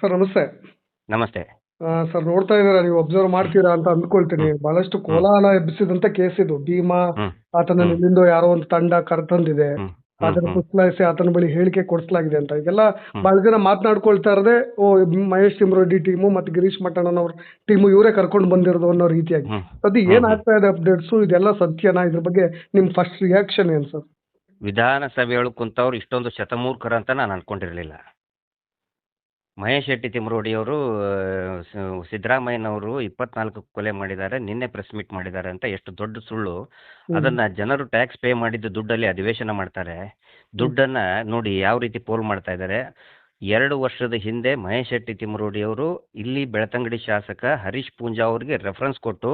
Sir ನಮಸ್ತೆ. ನಮಸ್ತೆ. ಆ, ಸರ್ ನೋಡ್ತಾ ಇದ್ದೀರಾ ನೀವು ಅಬ್ಸರ್ವ್ ಮಾಡ್ತೀರಾ ಅಂತ ಅಂದ್ಕೊಳ್ತೀನಿ. ಬಹಳಷ್ಟು ಕೋಲಾಹಲ ಎಬ್ಬಿಸಿದಂತ ಕೇಸ್ ಇದು. ಭೀಮಾ ಹ್ಮ್. ಆತನ ಹ್ಮ್. ಎಲ್ಲಿಂದೋ ಯಾರೋ ಒಂದು ತಂಡ ಕರೆತಂದಿದೆ. ಹ್ಮ್. ಅದನ್ನ ಹ್ಮ್. ಪುಸ್ಲಾಯಿಸಿ ಆತನ ಬಳಿ ಹೇಳಿಕೆ ಕೊಡಿಸಲಾಗಿದೆ ಅಂತ. ಇದೆಲ್ಲ ಬಹಳ ಜನ ಮಾತನಾಡ್ಕೊಳ್ತಾ ಇರದೆ ಓ ಮಹೇಶ್ ತಿಮ್ರೋಡಿ ಟೀಮು ಮತ್ತೆ ಗಿರೀಶ್ ಮಟ್ಟಣ್ಣನವ್ರ ಟೀಮು ಇವರೇ ಕರ್ಕೊಂಡು ಬಂದಿರೋದು ಅನ್ನೋ ರೀತಿಯಾಗಿ. ಹ್ಮ್. ಅದು ಏನ್ ಆಗ್ತಾ ಇದೆ ಅಪ್ಡೇಟ್ಸು ಇದೆಲ್ಲ ಸತ್ಯನಾ? ಇದ್ರ ಬಗ್ಗೆ ನಿಮ್ ಫಸ್ಟ್ ರಿಯಾಕ್ಷನ್ ಏನ್ ಸರ್? ವಿಧಾನಸಭೆಯೊಳಗೆ ಕುಂತವ್ರು ಇಷ್ಟೊಂದು ಶತಮೂರ್ಖರು ಅಂತ ನಾನು ಅನ್ಕೊಂಡಿರಲಿಲ್ಲ. ಮಹೇಶ್ ಶೆಟ್ಟಿ ತಿಮ್ರೋಡಿಯವರು ಸಿದ್ದರಾಮಯ್ಯನವರು ಇಪ್ಪತ್ನಾಲ್ಕು ಕೊಲೆ ಮಾಡಿದ್ದಾರೆ ನಿನ್ನೆ ಪ್ರೆಸ್ ಮೀಟ್ ಮಾಡಿದ್ದಾರೆ ಅಂತ ಎಷ್ಟು ದೊಡ್ಡ ಸುಳ್ಳು ಅದನ್ನ ಜನರು ಟ್ಯಾಕ್ಸ್ ಪೇ ಮಾಡಿದ್ದ ದುಡ್ಡಲ್ಲಿ ಅಧಿವೇಶನ ಮಾಡ್ತಾರೆ ದುಡ್ಡನ್ನ ನೋಡಿ ಯಾವ ರೀತಿ ಪೋಲ್ ಮಾಡ್ತಾ ಇದ್ದಾರೆ ಎರಡು ವರ್ಷದ ಹಿಂದೆ ಮಹೇಶ್ ಶೆಟ್ಟಿ ತಿಮ್ರೋಡಿಯವರು ಇಲ್ಲಿ ಬೆಳತಂಗಡಿ ಶಾಸಕ ಹರೀಶ್ ಪೂಂಜಾ ಅವರಿಗೆ ರೆಫರೆನ್ಸ್ ಕೊಟ್ಟು.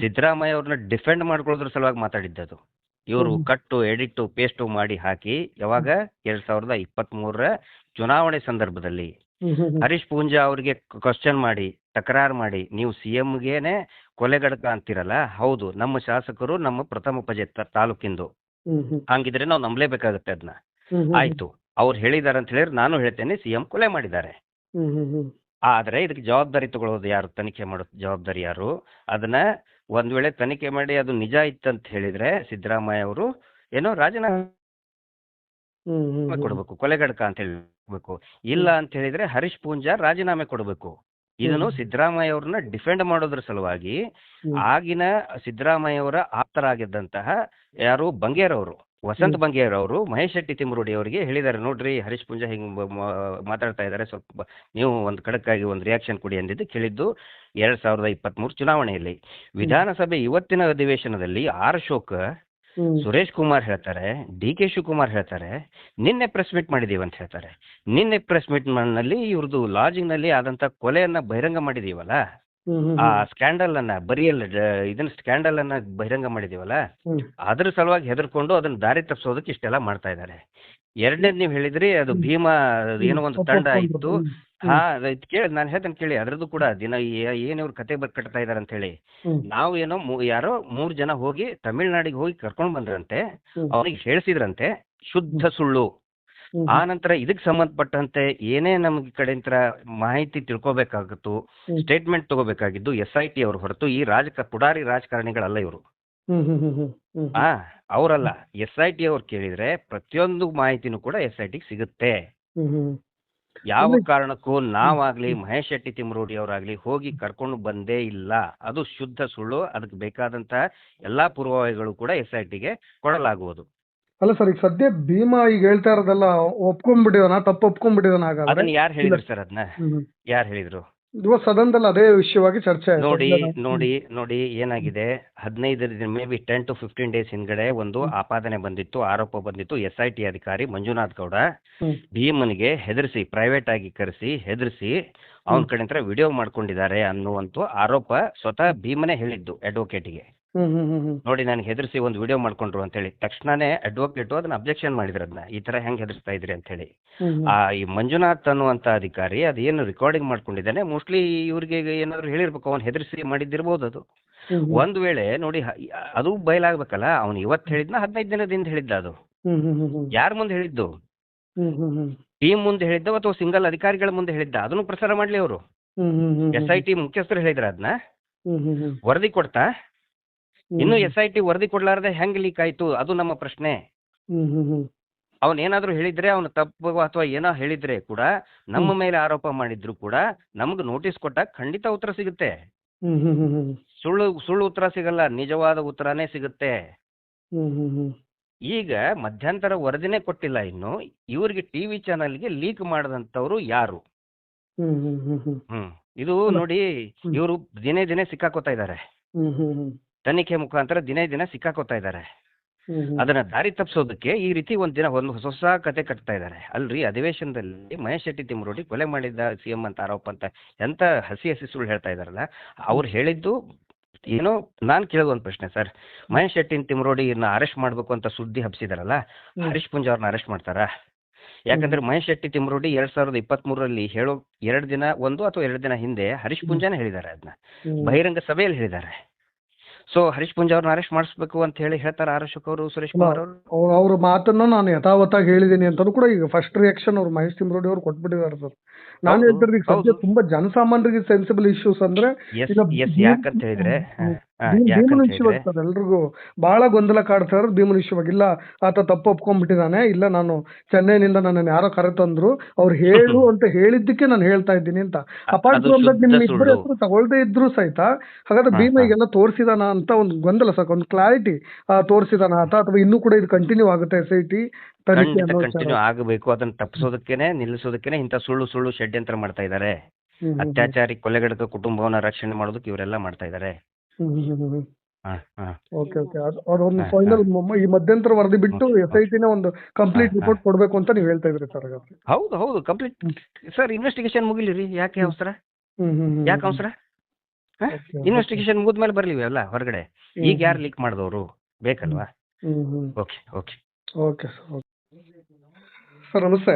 ಸಿದ್ದರಾಮಯ್ಯ ಅವ್ರನ್ನ ಡಿಫೆಂಡ್ ಮಾಡ್ಕೊಳ್ಳೋದ್ರ ಸಲುವಾಗಿ ಮಾತಾಡಿದ್ದದು ಇವರು. ಕಟ್ಟು ಎಡಿಟ್ಟು ಪೇಸ್ಟು ಮಾಡಿ ಹಾಕಿ ಯಾವಾಗ ಎರಡ್ ಸಾವಿರದ ಇಪ್ಪತ್ತ್ ಮೂರರ ಚುನಾವಣೆ ಸಂದರ್ಭದಲ್ಲಿ. ಹರೀಶ್ ಪೂಂಜಾ ಅವರಿಗೆ ಕ್ವಶನ್ ಮಾಡಿ ತಕರಾರು ಮಾಡಿ ನೀವು ಸಿ ಎಂಗೇನೆ ಕೊಲೆಗಡಕ ಅಂತೀರಲ್ಲ? ಹೌದು ನಮ್ಮ ಶಾಸಕರು ನಮ್ಮ ಪ್ರಥಮ ಪಜೆ ತಾಲೂಕಿಂದು. ಹಂಗಿದ್ರೆ ನಾವು ನಂಬಲೇಬೇಕಾಗತ್ತೆ ಅದನ್ನ. ಆಯ್ತು ಅವ್ರು ಹೇಳಿದಾರೆ ಅಂತ ಹೇಳಿದ್ರೆ ನಾನು ಹೇಳ್ತೇನೆ ಸಿ ಎಂ ಕೊಲೆ ಮಾಡಿದ್ದಾರೆ. ಆದ್ರೆ ಇದಕ್ಕೆ ಜವಾಬ್ದಾರಿ ತಗೊಳ್ಳೋದು ಯಾರು? ತನಿಖೆ ಮಾಡೋ ಜವಾಬ್ದಾರಿ ಯಾರು? ಅದನ್ನ ಒಂದ್ ವೇಳೆ ತನಿಖೆ ಮಾಡಿ ಅದು ನಿಜ ಇತ್ತಂತ ಹೇಳಿದ್ರೆ ಸಿದ್ದರಾಮಯ್ಯ ಅವರು ಏನೋ ರಾಜೀನಾಮೆ. ಕೊಡಬೇಕು ಕೊಲೆಗಡಕ ಅಂತ ಹೇಳ್ಬೇಕು ಇಲ್ಲ ಅಂತ ಹೇಳಿದ್ರೆ ಹರೀಶ್ ಪೂಂಜಾ ರಾಜೀನಾಮೆ ಕೊಡಬೇಕು. ಇದನ್ನು. ಸಿದ್ದರಾಮಯ್ಯ ಅವ್ರನ್ನ ಡಿಫೆಂಡ್ ಮಾಡೋದ್ರ ಸಲುವಾಗಿ ಆಗಿನ ಸಿದ್ದರಾಮಯ್ಯ ಅವರ ಆಪ್ತರಾಗಿದ್ದಂತಹ ಯಾರು? ಬಂಗೇರ್ ಅವರು. ವಸಂತ. ಬಂಗೇರ್ ಅವರು. ಮಹೇಶ್ ಶೆಟ್ಟಿ ತಿಮ್ರುಡಿ ಅವರಿಗೆ ಹೇಳಿದ್ದಾರೆ. ನೋಡ್ರಿ ಹರೀಶ್ ಪೂಂಜಾ ಹಿಂಗ್ ಮಾತಾಡ್ತಾ ಇದ್ದಾರೆ. ಸ್ವಲ್ಪ ನೀವು ಒಂದು ಖಡಕ್ಕಾಗಿ ಒಂದು ರಿಯಾಕ್ಷನ್ ಕೊಡಿ ಅಂದಿದ್ದು ಕೇಳಿದ್ದು ಎರಡ್ ಸಾವಿರದ ಇಪ್ಪತ್ಮೂರು ಚುನಾವಣೆಯಲ್ಲಿ. ವಿಧಾನಸಭೆ ಇವತ್ತಿನ ಅಧಿವೇಶನದಲ್ಲಿ ಆರ್ ಅಶೋಕ್ ಹ್ಮ್. ಸುರೇಶ್ ಕುಮಾರ್ ಹೇಳ್ತಾರೆ, ಡಿ ಕೆ ಶಿವಕುಮಾರ್ ಹೇಳ್ತಾರೆ, ನಿನ್ನೆ ಪ್ರೆಸ್ ಮೀಟ್ ಮಾಡಿದೀವಿ ಅಂತ ಹೇಳ್ತಾರೆ. ನಿನ್ನೆ ಪ್ರೆಸ್ ಮೀಟ್ನಲ್ಲಿ ಇವ್ರದ್ದು ಲಾಡ್ಜಿಂಗ್ನಲ್ಲಿ ಆದಂತ ಕೊಲೆಯನ್ನ ಬಹಿರಂಗ ಮಾಡಿದೀವಲ್ಲ? ಆ ಸ್ಕ್ಯಾಂಡಲ್ ಅನ್ನ ಬರಿಯಲ್ಲ ಇದನ್ನ ಸ್ಕ್ಯಾಂಡಲ್ ಅನ್ನ ಬಹಿರಂಗ ಮಾಡಿದೀವಲ್ಲ. ಅದ್ರ ಸಲುವಾಗಿ ಹೆದರ್ಕೊಂಡು ಅದನ್ನ ದಾರಿ ತಪ್ಪಿಸೋದಕ್ಕೆ ಇಷ್ಟೆಲ್ಲ ಮಾಡ್ತಾ ಇದ್ದಾರೆ ಎರಡನೇದು ನೀವು ಹೇಳಿದ್ರಿ ಅದು ಭೀಮ ಏನೋ ಒಂದು ತಂಡ ಇತ್ತು. ಹಾ ಕೇಳಿ ನಾನು ಹೇಳ್ತೇನೆ ಕೇಳಿ ಅದ್ರದ್ದು ಕೂಡ ದಿನ ಏನ್ ಇವ್ರು ಕತೆ ಬರ್ ಕಟ್ತಾ ಇದಾರೆ ಅಂತ ಹೇಳಿ. ನಾವು ಏನೋ ಯಾರೋ ಮೂರ್ ಜನ ಹೋಗಿ ತಮಿಳ್ನಾಡಿಗೆ ಹೋಗಿ ಕರ್ಕೊಂಡ್ ಬಂದ್ರಂತೆ ಅವ್ರಿಗೆ ಅವನಿಗೆ ಹೇಳಿಸಿದ್ರಂತೆ ಶುದ್ಧ ಸುಳ್ಳು. ಆ ನಂತರ ಇದಕ್ಕೆ ಸಂಬಂಧಪಟ್ಟಂತೆ ಏನೇ ನಮ್ಗೆ ಕಡೆಯಿಂದ ಮಾಹಿತಿ ತಿಳ್ಕೊಬೇಕಾಗಿತ್ತು ಸ್ಟೇಟ್ಮೆಂಟ್ ತಗೋಬೇಕಾಗಿದ್ದು ಎಸ್ ಐ ಟಿ ಅವರು ಹೊರತು ಈ ರಾಜ ಪುಡಾರಿ ರಾಜಕಾರಣಿಗಳಲ್ಲ ಇವರು. ಹಾ ಅವರಲ್ಲ. ಎಸ್ ಐ ಟಿ ಅವ್ರು ಕೇಳಿದ್ರೆ ಪ್ರತಿಯೊಂದು ಮಾಹಿತಿನೂ ಕೂಡ ಎಸ್ ಐ ಟಿ ಸಿಗುತ್ತೆ. ಯಾವ ಕಾರಣಕ್ಕೂ ನಾವಾಗ್ಲಿ ಮಹೇಶ್ ಶೆಟ್ಟಿ ತಿಮ್ಮರೋಡಿ ಅವರಾಗ್ಲಿ ಹೋಗಿ ಕರ್ಕೊಂಡು ಬಂದೇ ಇಲ್ಲ. ಅದು ಶುದ್ಧ ಸುಳ್ಳು. ಅದಕ್ಕೆ ಬೇಕಾದಂತಹ ಎಲ್ಲಾ ಪೂರ್ವಗಳು ಕೂಡ ಎಸ್ ಐ ಟಿಗೆ ಕೊಡಲಾಗುವುದು. ಅಲ್ಲ ಸರ್ ಈಗ ಸದ್ಯ ಭೀಮಾ ಈಗ ಹೇಳ್ತಾ ಇರೋದಲ್ಲ ಒಪ್ಕೊಂಡ್ಬಿಟ್ಟಿದಾನ ತಪ್ಪು ಒಪ್ಕೊಂಡ್ಬಿಟ್ಟಿದಾನ ಹಾಗಾದ್ರೆ? ಅದನ್ನ ಯಾರು ಹೇಳಿದ್ರು ಸರ್ ಅದನ್ನ. ಯಾರು ಹೇಳಿದ್ರು? ಇವತ್ತು ಸದನದಲ್ಲಿ ಅದೇ ವಿಷಯವಾಗಿ ಚರ್ಚೆ ಆಯ್ತು. ನೋಡಿ ನೋಡಿ ನೋಡಿ ಏನಾಗಿದೆ? ಹದಿನೈದು ದಿನ maybe ten to fifteen days ಹಿಂದ್ಗಡೆ ಒಂದು ಆಪಾದನೆ ಬಂದಿತ್ತು ಆರೋಪ ಬಂದಿತ್ತು ಎಸ್ ಐ ಟಿ ಅಧಿಕಾರಿ ಮಂಜುನಾಥ್ ಗೌಡ ಹ್ಮ್. ಭೀಮನಿಗೆ ಭೀಮನಿಗೆ ಹೆದರಿಸಿ ಪ್ರೈವೇಟ್ ಆಗಿ ಕರೆಸಿ ಹೆದರಿಸಿ ಅವನ ಕಡೆ ಕಡೆ ವಿಡಿಯೋ ಮಾಡ್ಕೊಂಡಿದ್ದಾರೆ ಅನ್ನುವಂತ ಆರೋಪ ಸ್ವತಃ ಭೀಮನೇ ಹೇಳಿದ್ದು ಅಡ್ವೊಕೇಟಿಗೆ ಹ್ಮ್, ಹ್ಮ್, ಹ್ಮ್, ಹ್ಮ್. ನೋಡಿ ನನಗೆ ಹೆದರಿಸಿ ಒಂದು ವಿಡಿಯೋ ಮಾಡ್ಕೊಂಡ್ರು ಅಂತ ಹೇಳಿ ತಕ್ಷಣನೇ ಅಡ್ವೊಕೇಟ್ ಅದನ್ನ ಅಬ್ಜೆಕ್ಷನ್ ಮಾಡಿದ್ರು ಅದನ್ನ ಈ ತರ ಹೆಂಗ್ ಹೆದರ್ಸ್ತಾ ಇದ್ರಿ ಅಂತ ಹೇಳಿ ಹ್ಮ್. ಆ ಈ ಮಂಜುನಾಥ್ ಅನ್ನುವಂತ ಅಧಿಕಾರಿ ಅದೇನು ರೆಕಾರ್ಡಿಂಗ್ ಮಾಡ್ಕೊಂಡಿದ್ದಾನೆ. ಮೋಸ್ಟ್ಲಿ ಇವ್ರಿಗೆ ಏನಾದ್ರು ಹೇಳಿರ್ಬೇಕು. ಅವ್ನು ಹೆದರಿಸಿ ಮಾಡಿದ್ದಿರ್ಬೋದು ಅದು. ಹ್ಮ್, ಹ್ಮ್. ಒಂದ್ ವೇಳೆ ನೋಡಿ ಹ- ಅದು ಬಯಲಾಗ್ಬೇಕಲ್ಲ. ಅವ್ನು ಇವತ್ತು ಹೇಳಿದ್ನ ಹದಿನೈದು ದಿನದಿಂದ ಹೇಳಿದ್ದ ಅದು. ಹ್ಮ್, ಹ್ಮ್, ಹ್ಮ್, ಹ್ಮ್. ಯಾರ ಮುಂದೆ ಹೇಳಿದ್ದು? ಹ್ಮ್, ಹ್ಮ್, ಹ್ಮ್. ಟೀಮ್ ಮುಂದೆ ಹೇಳಿದ್ದ ಅಥವಾ ಸಿಂಗಲ್ ಅಧಿಕಾರಿಗಳ ಮುಂದೆ ಹೇಳಿದ್ದ? ಅದನ್ನು ಪ್ರಸಾರ ಮಾಡ್ಲಿ ಅವರು. Hmm, hmm, hmm, S I T ಮುಖ್ಯಸ್ಥರು ಹೇಳಿದ್ರ ಅದನ್ನ ಹ್ಮ್, ಹ್ಮ್, ಹ್ಮ್. ವರದಿ ಕೊಡ್ತಾ? ಇನ್ನು. ಎಸ್ ಐ ಟಿ ವರದಿ ಕೊಡ್ಲಾರ್ದೆ ಹೆಂಗ್ ಲೀಕ್ ಆಯ್ತು ಅದು ನಮ್ಮ ಪ್ರಶ್ನೆ. ಅವನ್ ಏನಾದ್ರು ಹೇಳಿದ್ರೆ ಅವನು ತಪ್ಪು ಅಥವಾ ಏನೋ ಹೇಳಿದ್ರೆ ಕೂಡ ನಮ್ಮ ಮೇಲೆ ಆರೋಪ ಮಾಡಿದ್ರು ಕೂಡ ನಮ್ಗೆ ನೋಟಿಸ್ ಕೊಟ್ಟಾಗ ಖಂಡಿತ ಉತ್ತರ ಸಿಗುತ್ತೆ. ಸುಳ್ಳು ಸುಳ್ಳು ಉತ್ತರ ಸಿಗಲ್ಲ ನಿಜವಾದ ಉತ್ತರನೇ ಸಿಗುತ್ತೆ. ಈಗ ಮಧ್ಯಂತರ ವರದಿನೇ ಕೊಟ್ಟಿಲ್ಲ ಇನ್ನು ಇವ್ರಿಗೆ ಟಿವಿ ಚಾನಲ್ಗೆ ಲೀಕ್ ಮಾಡದಂತವ್ರು ಯಾರು ಹ್ಮ್, ಇದು ನೋಡಿ. ಇವರು ದಿನೇ ದಿನೇ ಸಿಕ್ಕಾಕೋತಾ ಇದ್ದಾರೆ. ತನಿಖೆ ಮುಖಾಂತರ ದಿನೇ ದಿನ ಸಿಕ್ಕಾಕೋತಾ ಇದ್ದಾರೆ. ಅದನ್ನ ದಾರಿ ತಪ್ಪಿಸೋದಕ್ಕೆ ಈ ರೀತಿ ಒಂದ್ ದಿನ ಒಂದು ಹೊಸ ಹೊಸ ಕತೆ ಕಟ್ತಾ ಇದ್ದಾರೆ. ಅಲ್ರಿ ಅಧಿವೇಶನದಲ್ಲಿ ಮಹೇಶ್ ಶೆಟ್ಟಿ ತಿಮ್ಮರೋಡಿ ಕೊಲೆ ಮಾಡಿದ್ದ ಸಿಎಂ ಅಂತ ಆರೋಪ ಅಂತ ಎಂತ ಹಸಿ ಹಸಿ ಸುಳ್ಳು ಹೇಳ್ತಾ ಇದಾರಲ್ಲ ಅವ್ರು ಹೇಳಿದ್ದು ಏನೋ ನಾನ್ ಕೇಳೋದು ಒಂದು ಪ್ರಶ್ನೆ ಸರ್. ಮಹೇಶ್ ಶೆಟ್ಟಿ ತಿಮ್ಮರೋಡಿನ ಅರೆಸ್ಟ್ ಮಾಡ್ಬೇಕು ಅಂತ ಸುದ್ದಿ ಹಬ್ಸಿದಾರಲ್ಲ. ಹರೀಶ್ ಪುಂಜ ಅವ್ರನ್ನ ಅರೆಸ್ಟ್ ಮಾಡ್ತಾರಾ? ಯಾಕಂದ್ರೆ ಮಹೇಶ್ ಶೆಟ್ಟಿ ತಿಮ್ಮರೋಡಿ ಎರಡ್ ಸಾವಿರದ ಇಪ್ಪತ್ತ್ ಮೂರರಲ್ಲಿ ಹೇಳೋ ಎರಡ್ ದಿನ ಒಂದು ಅಥವಾ ಎರಡ್ ದಿನ ಹಿಂದೆ ಹರೀಶ್ ಪುಂಜಾನೆ ಹೇಳಿದ್ದಾರೆ ಅದನ್ನ. ಬಹಿರಂಗ ಸಭೆಯಲ್ಲಿ ಹೇಳಿದ್ದಾರೆ. ಸೊ ಹರೀಶ್ ಪುಂಜ ಅವ್ರನ್ನ ಅರೆಸ್ಟ್ ಮಾಡಿಸ್ಬೇಕು ಅಂತ ಹೇಳಿ ಹೇಳ್ತಾರೆ ಆರ್ ಅಶೋಕ್ ಅವರು ಸುರೇಶ್ ಕುಮಾರ್ ಅವರು. ಅವ್ರ ಅವ್ರ ಮಾತನ್ನ ನಾನು ಯಥಾವತ್ತಾಗಿ ಹೇಳಿದ್ದೀನಿ ಅಂತಲೂ ಕೂಡ ಈಗ ಫಸ್ಟ್ ರಿಯಾಕ್ಷನ್ ಅವ್ರು ಮಹೇಶ್ ತಿಮ್ರೋಡಿ ಅವ್ರು ಕೊಟ್ಬಿಟ್ಟಿದ್ದಾರೆ ಸರ್ ನಾನು ಹೇಳ್ತಿರೋದು ಈಗ ಸದ್ಯ ತುಂಬಾ ಜನಸಾಮಾನ್ಯರಿಗೆ ಸೆನ್ಸಿಬಲ್ ಇಶ್ಯೂಸ್ ಅಂದ್ರೆ ಯಾಕಂತ ಹೇಳಿದ್ರೆ ಭೀಮನ ವಿಷಯವಾಗಿ ಸರ್ ಎಲ್ರಿಗೂ. ಬಹಳ ಗೊಂದಲ ಕಾಡ್ತಾ ಇರೋದು ಭೀಮನ ವಿಷಯವಾಗಿ ಇಲ್ಲ ಆತ ತಪ್ಪು ಒಪ್ಕೊಂಡ್ಬಿಟ್ಟಿದ್ದಾನೆ ಇಲ್ಲ ನಾನು ಚೆನ್ನೈನಿಂದ ನನ್ನನ್ನು ಯಾರೋ ಕರೆತಂದ್ರು. ಅವ್ರು ಹೇಳು ಅಂತ ಹೇಳಿದ್ದಕ್ಕೆ ನಾನು ಹೇಳ್ತಾ ಇದ್ದೀನಿ ಅಂತ. ಅಪಾರ್ಟ್ ನಿಮ್ಮ ಫ್ರಮ್ ದಟ್ ಇಬ್ಬರ. ಹೆಸರು ತಗೊಳ್ದೇ ಇದ್ರು ಸಹಿತ ಹಾಗಾದ್ರೆ ಭೀಮ ಈಗೆಲ್ಲ ತೋರಿಸಿದಾನ ಅಂತ ಒಂದು ಗೊಂದಲ ಸಾಕು ಒಂದು ಕ್ಲಾರಿಟಿ ತೋರಿಸಿದಾನ ಆತ? ಅಥವಾ ಇನ್ನೂ ಕೂಡ ಇದು ಕಂಟಿನ್ಯೂ ಆಗುತ್ತೆ ಎಸ್ ಐ ಟಿ. ಕಂಟಿನ್ಯೂ ಆಗಬೇಕು. ಅದನ್ನ ತಪ್ಪಿಸೋದಕ್ಕೇನೆ ನಿಲ್ಲಿಸೋದಕ್ಕೇನೆ ಇಂತ ಸುಳ್ಳು ಸುಳ್ಳು ಷಡ್ಯಂತ್ರ ಮಾಡ್ತಾ ಇದ್ದಾರೆ ಅತ್ಯಾಚಾರಿ ಕೊಲೆಗಡಕ ಕುಟುಂಬವನ್ನ ರಕ್ಷಣೆ ಮಾಡೋದಕ್ಕೆ ಇವರೆಲ್ಲ ಮಾಡ್ತಾ ಇದ್ದಾರೆ ಓಕೆ ಓಕೆ. ಅದೊಂದು ಫೈನಲ್ ಈ ಮಧ್ಯಂತರ ವರದಿ ಬಿಟ್ಟು ಎಸ್ ಐ ಟಿನ ಒಂದು ಕಂಪ್ಲೀಟ್. ರಿಪೋರ್ಟ್ ಕೊಡ್ಬೇಕು ಅಂತ ನೀವು ಹೇಳ್ತಾ ಇದ್ರಿ ಸರ್ ಹಾಗಾದ್ರೆ. ಹೌದು ಹೌದು. ಕಂಪ್ಲೀಟ್ ಸರ್ ಇನ್ವೆಸ್ಟಿಗೇಷನ್ ಮುಗಿಲಿ ರೀ ಯಾಕೆ ಅವಸರ? ಹ್ಮ್ ಹ್ಮ್ ಹ್ಮ್ ಯಾಕೆ ಅವಸರ? ಇನ್ವೆಸ್ಟಿಗೇಷನ್ ಮುಗಿದ್ಮೇಲೆ ಬರ್ಲಿ ಅಲ್ಲ ಹೊರಗಡೆ? ಈಗ ಯಾರು ಲೀಕ್ ಮಾಡಿದವರು? ಬೇಕಲ್ವಾ? Hmm hmm okay okay. Okay. Sir ನಮಸ್ತೆ.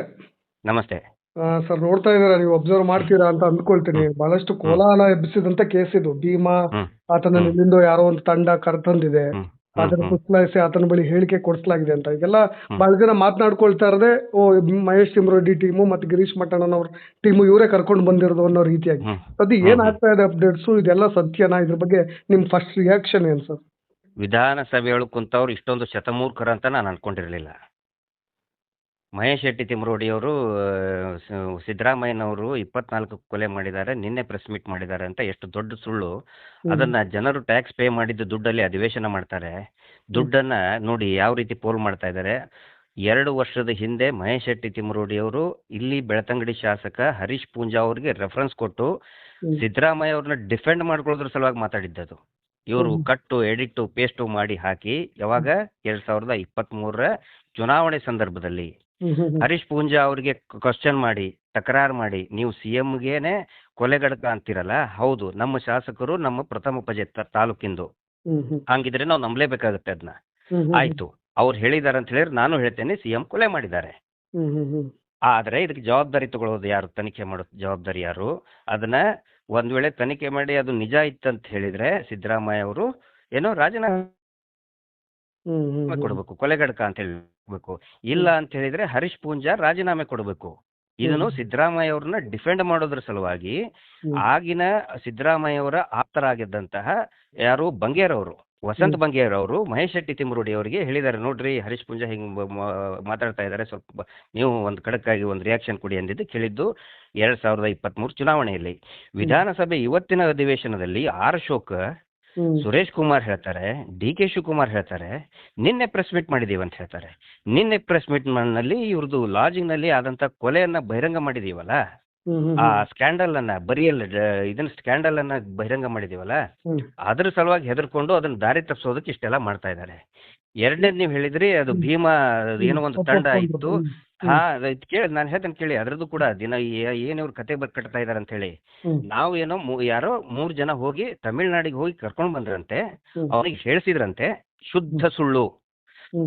ನಮಸ್ತೆ. ಸರ್ ನೋಡ್ತಾ ಇದ್ದೀರಾ ನೀವು ಅಬ್ಸರ್ವ್ ಮಾಡ್ತೀರಾ ಅಂತ ಅಂದ್ಕೊಳ್ತೀನಿ. ಬಹಳಷ್ಟು ಕೋಲಾಹಲ ಎಬ್ಬಿಸಿದಂತ ಕೇಸ್ ಇದು. ಭೀಮಾ ಹ್ಮ್. ಆತನ ಹ್ಮ್. ಎಲ್ಲಿಂದೋ ಯಾರೋ ಒಂದು ತಂಡ ಕರ್ತಂದಿದೆ ಹ್ಮ್. ಅದನ್ನ ಹ್ಮ್, ಆತನ ಬಳಿ ಹೇಳಿಕೆ ಕೊಡಿಸಲಾಗಿದೆ ಅಂತ. ಈಗೆಲ್ಲ ಹ್ಮ್. ಬಹಳ ಜನ ಮಾತನಾಡ್ಕೊಳ್ತಾ ಇರದೆ ಓ ಮಹೇಶ್ ತಿಮ್ರೋಡಿ ಟೀಮು ಮತ್ತೆ ಗಿರೀಶ್ ಮಟ್ಟಣ್ಣನವ್ರ ಟೀಮು ಇವರೇ ಕರ್ಕೊಂಡು ಬಂದಿರೋದು ಅನ್ನೋ ರೀತಿಯಾಗಿ. ಹ್ಮ್. ಅದು ಹ್ಮ್. ಆಗ್ತಾ ಇದೆ ಅಪ್ಡೇಟ್ಸು ಇದೆಲ್ಲ ಸತ್ಯನಾ? ಇದ್ರ ಬಗ್ಗೆ ನಿಮ್ ಫಸ್ಟ್ ರಿಯಾಕ್ಷನ್ ಏನ್ ಸರ್ ವಿಧಾನಸಭೆಯೊಳಗೆ ಕುಂತವ್ರು ಇಷ್ಟೊಂದು ಶತಮೂರ್ಖರ ಅಂತ ನಾನು ಅನ್ಕೊಂಡಿರಲಿಲ್ಲ. ಮಹೇಶ್ ಶೆಟ್ಟಿ ತಿಮ್ರೋಡಿಯವರು ಸಿದ್ದರಾಮಯ್ಯನವರು ಇಪ್ಪತ್ನಾಲ್ಕು ಕೊಲೆ ಮಾಡಿದ್ದಾರೆ ನಿನ್ನೆ ಪ್ರೆಸ್ ಮೀಟ್ ಮಾಡಿದ್ದಾರೆ ಅಂತ ಎಷ್ಟು ದೊಡ್ಡ ಸುಳ್ಳು. ಅದನ್ನ ಜನರು ಟ್ಯಾಕ್ಸ್ ಪೇ ಮಾಡಿದ್ದು ದುಡ್ಡಲ್ಲಿ ಅಧಿವೇಶನ ಮಾಡ್ತಾರೆ. ದುಡ್ಡನ್ನ ನೋಡಿ ಯಾವ ರೀತಿ ಪೋಲ್ ಮಾಡ್ತಾ ಇದ್ದಾರೆ. ಎರಡು ವರ್ಷದ ಹಿಂದೆ ಮಹೇಶ್ ಶೆಟ್ಟಿ ತಿಮ್ರೋಡಿಯವರು ಇಲ್ಲಿ ಬೆಳತಂಗಡಿ ಶಾಸಕ ಹರೀಶ್ ಪೂಂಜಾ ಅವರಿಗೆ ರೆಫರೆನ್ಸ್ ಕೊಟ್ಟು. ಸಿದ್ದರಾಮಯ್ಯ ಅವ್ರನ್ನ ಡಿಫೆಂಡ್ ಮಾಡ್ಕೊಳ್ಳೋದ್ರ ಸಲುವಾಗಿ ಮಾತಾಡಿದ್ದದು. ಇವರು. ಕಟ್ಟು ಎಡಿಟ್ಟು ಪೇಸ್ಟು ಮಾಡಿ ಹಾಕಿ ಯಾವಾಗ? ಎರಡ್ ಸಾವಿರದ ಇಪ್ಪತ್ತ್ ಮೂರರ ಚುನಾವಣೆ ಸಂದರ್ಭದಲ್ಲಿ. ಹರೀಶ್ ಪೂಂಜಾ ಅವರಿಗೆ ಕ್ವಶನ್ ಮಾಡಿ ತಕರಾರು ಮಾಡಿ ನೀವು ಸಿ ಎಂಗೆನೆ ಕೊಲೆಗಡಕ ಅಂತೀರಲ್ಲ ಹೌದು ನಮ್ಮ ಶಾಸಕರು ನಮ್ಮ ಪ್ರಥಮ ಪಜೆ ತ- ತಾಲೂಕಿಂದು. ಹಂಗಿದ್ರೆ ನಾವು ನಂಬಲೇಬೇಕಾಗತ್ತೆ ಅದನ್ನ. ಆಯ್ತು ಅವ್ರು ಹೇಳಿದಾರೆ ಅಂತ ಹೇಳಿದ್ರೆ ನಾನು ಹೇಳ್ತೇನೆ ಸಿ ಎಂ ಕೊಲೆ ಮಾಡಿದ್ದಾರೆ. ಆದ್ರೆ ಇದಕ್ಕೆ ಜವಾಬ್ದಾರಿ ತಗೊಳ್ಳೋದು ಯಾರು ತನಿಖೆ ಮಾಡೋ ಜವಾಬ್ದಾರಿ ಯಾರು ಅದನ್ನ ಒಂದ್ ವೇಳೆ ತನಿಖೆ ಮಾಡಿ ಅದು ನಿಜ ಇತ್ತಂತ ಹೇಳಿದ್ರೆ ಸಿದ್ದರಾಮಯ್ಯ ಅವರು ಏನೋ ರಾಜೀನಾಮೆ. ಕೊಡಬೇಕು ಕೊಲೆಗಡಕ ಅಂತ ಹೇಳ್ಬೇಕು ಇಲ್ಲ ಅಂತ ಹೇಳಿದ್ರೆ ಹರೀಶ್ ಪೂಂಜಾ ರಾಜೀನಾಮೆ ಕೊಡಬೇಕು. ಇದನ್ನು. ಸಿದ್ದರಾಮಯ್ಯ ಅವ್ರನ್ನ ಡಿಫೆಂಡ್ ಮಾಡೋದ್ರ ಸಲುವಾಗಿ ಆಗಿನ ಸಿದ್ದರಾಮಯ್ಯ ಅವರ ಆಪ್ತರಾಗಿದ್ದಂತಹ ಯಾರು ಬಂಗೇರವರು ವಸಂತ್. ಬಂಗೇರ್ ಅವರು ಮಹೇಶ್ ಶೆಟ್ಟಿ ತಿಮ್ಮರುಡಿ ಅವರಿಗೆ ಹೇಳಿದ್ದಾರೆ. ನೋಡ್ರಿ ಹರೀಶ್ ಪೂಂಜಾ ಹಿಂಗ್ ಮಾತಾಡ್ತಾ ಇದ್ದಾರೆ. ಸ್ವಲ್ಪ ನೀವು ಒಂದು ಖಡಕ್ಕಾಗಿ ಒಂದು ರಿಯಾಕ್ಷನ್ ಕೊಡಿ ಅಂದಿದ್ದು ಕೇಳಿದ್ದು ಎರಡ್ ಸಾವಿರದ ಇಪ್ಪತ್ಮೂರು ಚುನಾವಣೆಯಲ್ಲಿ. ವಿಧಾನಸಭೆ ಇವತ್ತಿನ ಅಧಿವೇಶನದಲ್ಲಿ ಆರ್ ಅಶೋಕ್. ಸುರೇಶ್ ಕುಮಾರ್ ಹೇಳ್ತಾರೆ ಡಿ ಕೆ ಶಿವಕುಮಾರ್ ಹೇಳ್ತಾರೆ ನಿನ್ನೆ ಪ್ರೆಸ್ ಮೀಟ್ ಮಾಡಿದೀವಿ ಅಂತ ಹೇಳ್ತಾರೆ. ನಿನ್ನೆ ಪ್ರೆಸ್ ಮೀಟ್ನಲ್ಲಿ ಇವ್ರದ್ದು ಲಾಜಿಂಗ್ನಲ್ಲಿ ಆದಂತ ಕೊಲೆಯನ್ನ ಬಹಿರಂಗ ಮಾಡಿದೀವಲ್ಲ? ಆ ಸ್ಕ್ಯಾಂಡಲ್ ಅನ್ನ ಬರಿಯಲ್ಲ ಇದನ್ನ ಸ್ಕ್ಯಾಂಡಲ್ ಅನ್ನ ಬಹಿರಂಗ ಮಾಡಿದೀವಲ್ಲ. ಅದ್ರ ಸಲುವಾಗಿ ಹೆದರ್ಕೊಂಡು ಅದನ್ನ ದಾರಿ ತಪ್ಪಿಸೋದಕ್ಕೆ ಇಷ್ಟೆಲ್ಲ ಮಾಡ್ತಾ ಇದ್ದಾರೆ. ಎರಡನೇದು ನೀವು ಹೇಳಿದ್ರಿ ಅದು ಭೀಮಾ ಏನೋ ಒಂದು ತಂಡ ಇತ್ತು. ಹಾ ಕೇಳಿ ನಾನು ಹೇಳ್ತೇನೆ ಕೇಳಿ ಅದ್ರದ್ದು ಕೂಡ ದಿನ ಏನ್ ಇವ್ರು ಕತೆ ಬರ್ ಕಟ್ತಾ ಇದಾರೆ ಅಂತ ಹೇಳಿ. ನಾವು ಏನೋ ಯಾರೋ ಮೂರ್ ಜನ ಹೋಗಿ ತಮಿಳ್ನಾಡಿಗೆ ಹೋಗಿ ಕರ್ಕೊಂಡ್ ಬಂದ್ರಂತೆ ಅವ್ರಿಗೆ ಅವನಿಗೆ ಹೇಳಿಸಿದ್ರಂತೆ ಶುದ್ಧ ಸುಳ್ಳು.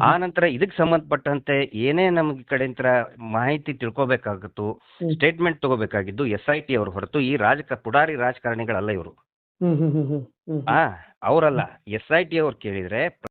ಆ ನಂತರ ಇದಕ್ಕೆ ಸಂಬಂಧಪಟ್ಟಂತೆ ಏನೇ ನಮ್ಗೆ ಕಡೆಯಿಂದ ಮಾಹಿತಿ ತಿಳ್ಕೊಬೇಕಾಗಿತ್ತು ಸ್ಟೇಟ್ಮೆಂಟ್ ತಗೋಬೇಕಾಗಿದ್ದು ಎಸ್ ಐ ಟಿ ಅವರು ಹೊರತು ಈ ರಾಜಕ ಪುಡಾರಿ ರಾಜಕಾರಣಿಗಳಲ್ಲ ಇವರು. ಹ್ಮ್ ಹ್ಮ್ ಹ್ಮ್ ಹ್ಮ್ ಹ್ಮ್. ಆ ಅವರಲ್ಲ ಎಸ್ ಐ ಟಿ ಅವ್ರು ಕೇಳಿದ್ರೆ